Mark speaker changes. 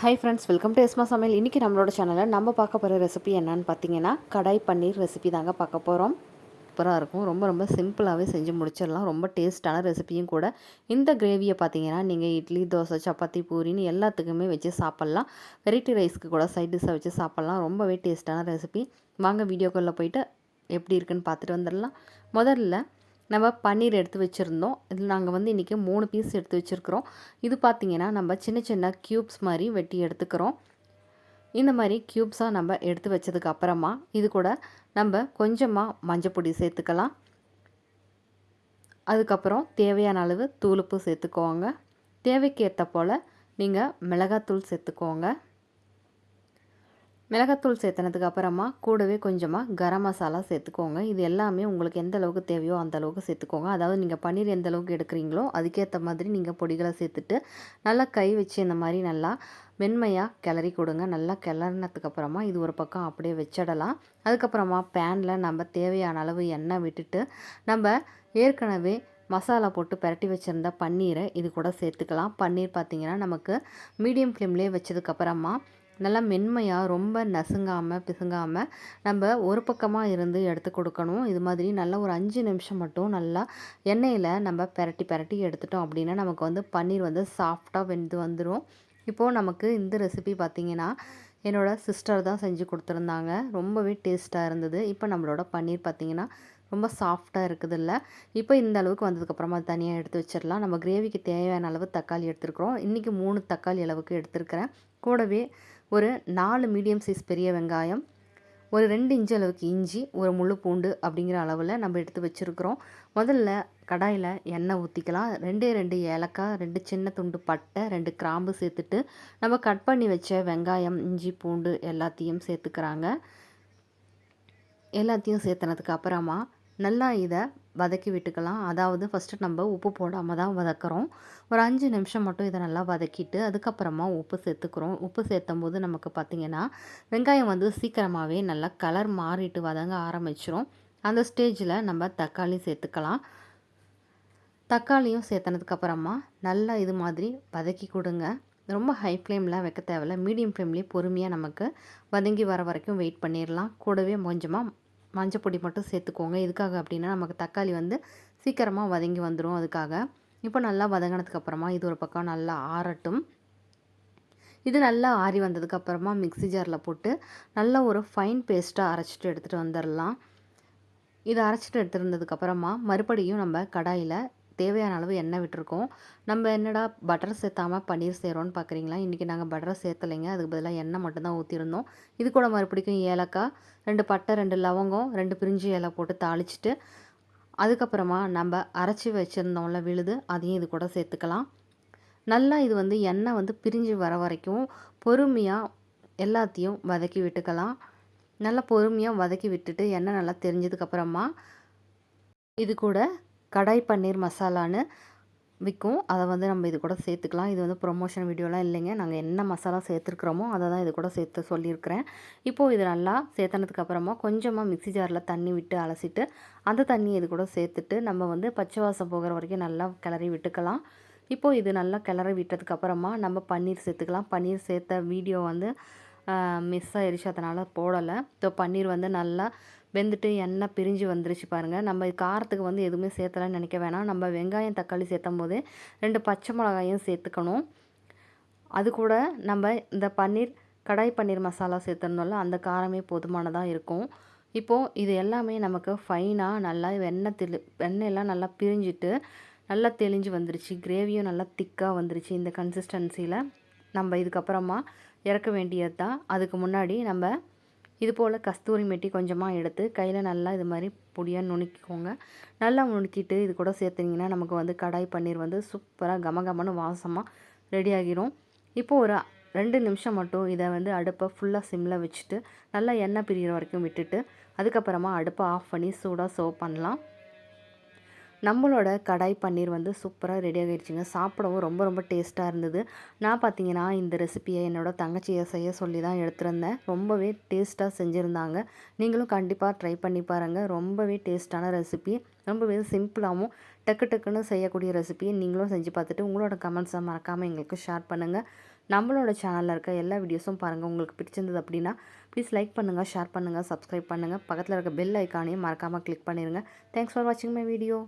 Speaker 1: Hi friends welcome to Esma சமையல் இன்றைக்கி நம்மளோட சேனலில் நம்ம பார்க்க போகிற ரெசிபி என்னன்னு பார்த்தீங்கன்னா கடாய் பன்னீர் ரெசிபி தாங்க பார்க்க போகிறோம் சூப்பராக இருக்கும். ரொம்ப ரொம்ப சிம்பிளாகவே செஞ்சு முடிச்சிடலாம். ரொம்ப டேஸ்ட்டான ரெசிபியும் கூட. இந்த கிரேவியை பார்த்தீங்கன்னா நீங்கள் இட்லி தோசை சப்பாத்தி பூரின்னு எல்லாத்துக்குமே வச்சு சாப்பிட்லாம். வெரைட்டி ரைஸ்க்கு கூட சைட் டிஷ்ஷாக வச்சு சாப்பிட்லாம். ரொம்பவே டேஸ்ட்டான ரெசிபி வாங்க வீடியோக்குள்ளே போயிட்டு எப்படி இருக்குன்னு பார்த்துட்டு வந்துடலாம். முதல்ல நம்ம பன்னீர் எடுத்து வச்சுருந்தோம். இதில் நாங்கள் வந்து இன்றைக்கி மூணு பீஸ் எடுத்து வச்சுருக்குறோம். இது பார்த்திங்கன்னா நம்ம சின்ன சின்ன க்யூப்ஸ் மாதிரி வெட்டி எடுத்துக்கிறோம். இந்த மாதிரி க்யூப்ஸாக நம்ம எடுத்து வச்சதுக்கு அப்புறமா இது கூட நம்ம கொஞ்சமாக மஞ்சப்பொடி சேர்த்துக்கலாம். அதுக்கப்புறம் தேவையான அளவு தூளுப்பு சேர்த்துக்கோங்க. தேவைக்கு ஏற்ற போல் நீங்கள் மிளகாத்தூள் சேர்த்துக்கோங்க. மிளகாத்தூள் சேர்த்துனதுக்கு அப்புறமா கூடவே கொஞ்சமாக கரம் மசாலா சேர்த்துக்கோங்க. இது எல்லாமே உங்களுக்கு எந்த அளவுக்கு தேவையோ அந்த அளவுக்கு சேர்த்துக்கோங்க. அதாவது நீங்கள் பன்னீர் எந்த அளவுக்கு எடுக்கிறீங்களோ அதுக்கேற்ற மாதிரி நீங்கள் பொடிகளை சேர்த்துட்டு நல்லா கை வச்சு இந்த மாதிரி நல்லா மென்மையாக கிளறி கொடுங்க. நல்லா கிளறினதுக்கு அப்புறமா இது ஒரு பக்கம் அப்படியே வச்சிடலாம். அதுக்கப்புறமா பேனில் நம்ம தேவையான அளவு எண்ணெய் விட்டுட்டு நம்ம ஏற்கனவே மசாலா போட்டு பரட்டி வச்சுருந்த பன்னீரை இது கூட சேர்த்துக்கலாம். பன்னீர் பார்த்திங்கன்னா நமக்கு மீடியம் ஃப்ளேம்லேயே வச்சதுக்கப்புறமா நல்லா மென்மையாக ரொம்ப நசுங்காமல் பிசுங்காமல் நம்ம ஒரு பக்கமாக இருந்து எடுத்து கொடுக்கணும். இது மாதிரி நல்லா ஒரு அஞ்சு நிமிஷம் மட்டும் நல்லா எண்ணெயில் நம்ம பெரட்டி பெரட்டி எடுத்துட்டோம் அப்படின்னா நமக்கு வந்து பன்னீர் வந்து சாஃப்டாக வெந்து வந்துடும் இப்போது நமக்கு இந்த ரெசிபி பார்த்திங்கன்னா என்னோடய சிஸ்டர் தான் செஞ்சு கொடுத்துருந்தாங்க. ரொம்பவே டேஸ்ட்டாக இருந்தது. இப்போ நம்மளோட பன்னீர் பார்த்திங்கன்னா ரொம்ப சாஃப்டாக இருக்குது இல்லை இப்போ இந்த அளவுக்கு வந்ததுக்கப்புறமா தனியாக எடுத்து வச்சிடலாம். நம்ம கிரேவிக்கு தேவையான அளவு தக்காளி எடுத்துருக்குறோம். இன்றைக்கி மூணு தக்காளி அளவுக்கு எடுத்துருக்கிறேன். கூடவே ஒரு நாலு மீடியம் சைஸ் பெரிய வெங்காயம் ஒரு ரெண்டு இன்ச்சு அளவுக்கு இஞ்சி ஒரு முழு பூண்டு அப்படிங்கிற அளவில் நம்ம எடுத்து வச்சுருக்குறோம். முதல்ல கடாயில் எண்ணெய் ஊற்றிக்கலாம் ரெண்டே ரெண்டு ஏலக்காய் ரெண்டு சின்ன துண்டு பட்டை ரெண்டு கிராம்பு சேர்த்துட்டு நம்ம கட் பண்ணி வச்ச வெங்காயம் இஞ்சி பூண்டு எல்லாத்தையும் சேர்த்துக்கிறாங்க. எல்லாத்தையும் சேர்த்துனதுக்கு அப்புறமா நல்லா இதை வதக்கி விட்டுக்கலாம். அதாவது ஃபஸ்ட்டு நம்ம உப்பு போடாமல் தான் வதக்குறோம். ஒரு அஞ்சு நிமிஷம் மட்டும் இதை நல்லா வதக்கிட்டு அதுக்கப்புறமா உப்பு சேர்த்துக்கிறோம். உப்பு சேர்த்தும் போது நமக்கு பார்த்திங்கன்னா வெங்காயம் வந்து சீக்கிரமாகவே நல்லா கலர் மாறிட்டு வதங்க ஆரம்பிச்சிரும். அந்த ஸ்டேஜில் நம்ம தக்காளி சேர்த்துக்கலாம். தக்காளியும் சேர்த்தனதுக்கப்புறமா நல்லா இது மாதிரி வதக்கி கொடுங்க. ரொம்ப ஹை ஃப்ளேம்லாம் வைக்க தேவையில்ல. மீடியம் ஃப்ளேம்லேயே பொறுமையாக நமக்கு வதங்கி வர வரைக்கும் வெயிட் பண்ணிடலாம் கூடவே கொஞ்சமாக மஞ்சள் பொடி மட்டும் சேர்த்துக்கோங்க. எதுக்காக அப்படின்னா நமக்கு தக்காளி வந்து சீக்கிரமாக வதங்கி வந்துடும் அதுக்காக. இப்போ நல்லா வதங்கினதுக்கப்புறமா இது ஒரு பக்கம் நல்லா ஆறட்டும். இது நல்லா ஆறி வந்ததுக்கப்புறமா மிக்ஸி ஜாரில் போட்டு நல்லா ஒரு ஃபைன் பேஸ்ட்டாக அரைச்சிட்டு எடுத்துகிட்டு வந்துடலாம் இதை அரைச்சிட்டு எடுத்துருந்ததுக்கப்புறமா மறுபடியும் நம்ம கடாயில் தேவையான அளவு எண்ணெய் விட்டுருக்கோம். நம்ம என்னடா பட்டர் சேர்த்தாமல் பன்னீர் செய்கிறோன்னு பார்க்குறீங்களா இன்றைக்கி நாங்கள் பட்டர் சேர்த்தலைங்க. அதுக்கு பதிலாக எண்ணெய் மட்டும்தான் ஊற்றிருந்தோம் இது கூட மறுபடிக்கும் ஏலக்காய் ரெண்டு பட்டை ரெண்டு லவங்கம் ரெண்டு பிரிஞ்சு இலை போட்டு தாளிச்சிட்டு அதுக்கப்புறமா நம்ம அரைச்சி வச்சுருந்தோம்ல விழுது அதையும் இது கூட சேர்த்துக்கலாம். நல்லா இது வந்து எண்ணெய் வந்து பிரிஞ்சு வர வரைக்கும் பொறுமையாக எல்லாத்தையும் வதக்கி விட்டுக்கலாம். நல்லா பொறுமையாக வதக்கி விட்டுட்டு எண்ணெய் நல்லா தெரிஞ்சதுக்கப்புறமா இது கூட கடாய் பன்னீர் மசாலான்னு விற்கும் அதை வந்து நம்ம இது கூட சேர்த்துக்கலாம். இது வந்து ப்ரொமோஷன் வீடியோலாம் இல்லைங்க. நாங்கள் என்ன மசாலா சேர்த்துருக்குறோமோ அதை தான் இது கூட சேர்த்து சொல்லியிருக்கிறேன். இப்போது இது நல்லா சேர்த்தனதுக்கு அப்புறமா கொஞ்சமாக மிக்ஸி ஜாரில் தண்ணி விட்டு அலசிட்டு அந்த தண்ணி இது கூட சேர்த்துட்டு நம்ம வந்து பச்சை வாசம் போகிற வரைக்கும் நல்லா கிளறி விட்டுக்கலாம். இப்போது இது நல்லா கிளறி விட்டதுக்கப்புறமா நம்ம பன்னீர் சேர்த்துக்கலாம். பன்னீர் சேர்த்த வீடியோ வந்து மிஸ் ஆயிடுச்சு அதனால் போடலை. ஸோ பன்னீர் வந்து நல்லா வெந்துட்டு எண்ணெய் பிரிஞ்சு வந்துருச்சு பாருங்கள் நம்ம காரத்துக்கு வந்து எதுவுமே சேர்த்தலான்னு நினைக்க வேணாம். நம்ம வெங்காயம் தக்காளி சேர்த்தும் போது ரெண்டு பச்சை மிளகாயும் சேர்த்துக்கணும். அது கூட நம்ம இந்த பன்னீர் கடாய் பன்னீர் மசாலா சேர்த்துருந்தோம்ல அந்த காரமே போதுமானதாக இருக்கும். இப்போது இது எல்லாமே நமக்கு ஃபைனாக நல்லா வெண்ணெய் தெளி வெண்ணெயெல்லாம் நல்லா பிரிஞ்சிட்டு நல்லா தெளிஞ்சு வந்துருச்சு. கிரேவியும் நல்லா திக்காக வந்துருச்சு இந்த கன்சிஸ்டன்சியில் நம்ம இதுக்கப்புறமா இறக்க வேண்டியது தான் அதுக்கு முன்னாடி நம்ம இது போல் கஸ்தூரி மெட்டி கொஞ்சமாக எடுத்து கையில் நல்லா இது மாதிரி பொடியாக நுணுக்கிக்கோங்க. நல்லா நுணுக்கிட்டு இது கூட சேர்த்திங்கன்னா நமக்கு வந்து கடாய் பன்னீர் வந்து சூப்பராக கமகமன்னு வாசமாக ரெடி ஆகிரும். இப்போது ஒரு ரெண்டு நிமிஷம் மட்டும் இதை வந்து அடுப்பை ஃபுல்லாக சிம்மில் வச்சுட்டு நல்லா எண்ணெய் பிரிகிற வரைக்கும் விட்டுட்டு அதுக்கப்புறமா அடுப்பை ஆஃப் பண்ணி சூடாக சர்வ் பண்ணலாம். நம்மளோட கடாய் பன்னீர் வந்து சூப்பராக ரெடி ஆகிடுச்சிங்க. சாப்பிடவும் ரொம்ப ரொம்ப டேஸ்ட்டாக இருந்தது. நான் பார்த்தீங்கன்னா இந்த ரெசிப்பியை என்னோடய தங்கச்சியை செய்ய சொல்லி தான் எடுத்துருந்தேன். ரொம்பவே டேஸ்ட்டாக செஞ்சுருந்தாங்க. நீங்களும் கண்டிப்பாக ட்ரை பண்ணி பாருங்கள் ரொம்பவே டேஸ்ட்டான ரெசிபி ரொம்பவே சிம்பிளாகவும் டக்கு டக்குன்னு செய்யக்கூடிய ரெசிபியை நீங்களும் செஞ்சு பார்த்துட்டு உங்களோட கமெண்ட்ஸை மறக்காமல் எங்களுக்கு ஷேர் பண்ணுங்கள் நம்மளோட சேனலில் இருக்க எல்லா வீடியோஸும் பாருங்கள் உங்களுக்கு பிடிச்சிருந்தது அப்படின்னா ப்ளீஸ் லைக் பண்ணுங்கள் ஷேர் பண்ணுங்கள் சப்ஸ்கிரைப் பண்ணுங்கள் பக்கத்தில் இருக்க பெல் ஐக்கானையும் மறக்காமல் கிளிக் பண்ணிடுங்க தேங்க்ஸ் ஃபார் வாட்சிங் மை வீடியோ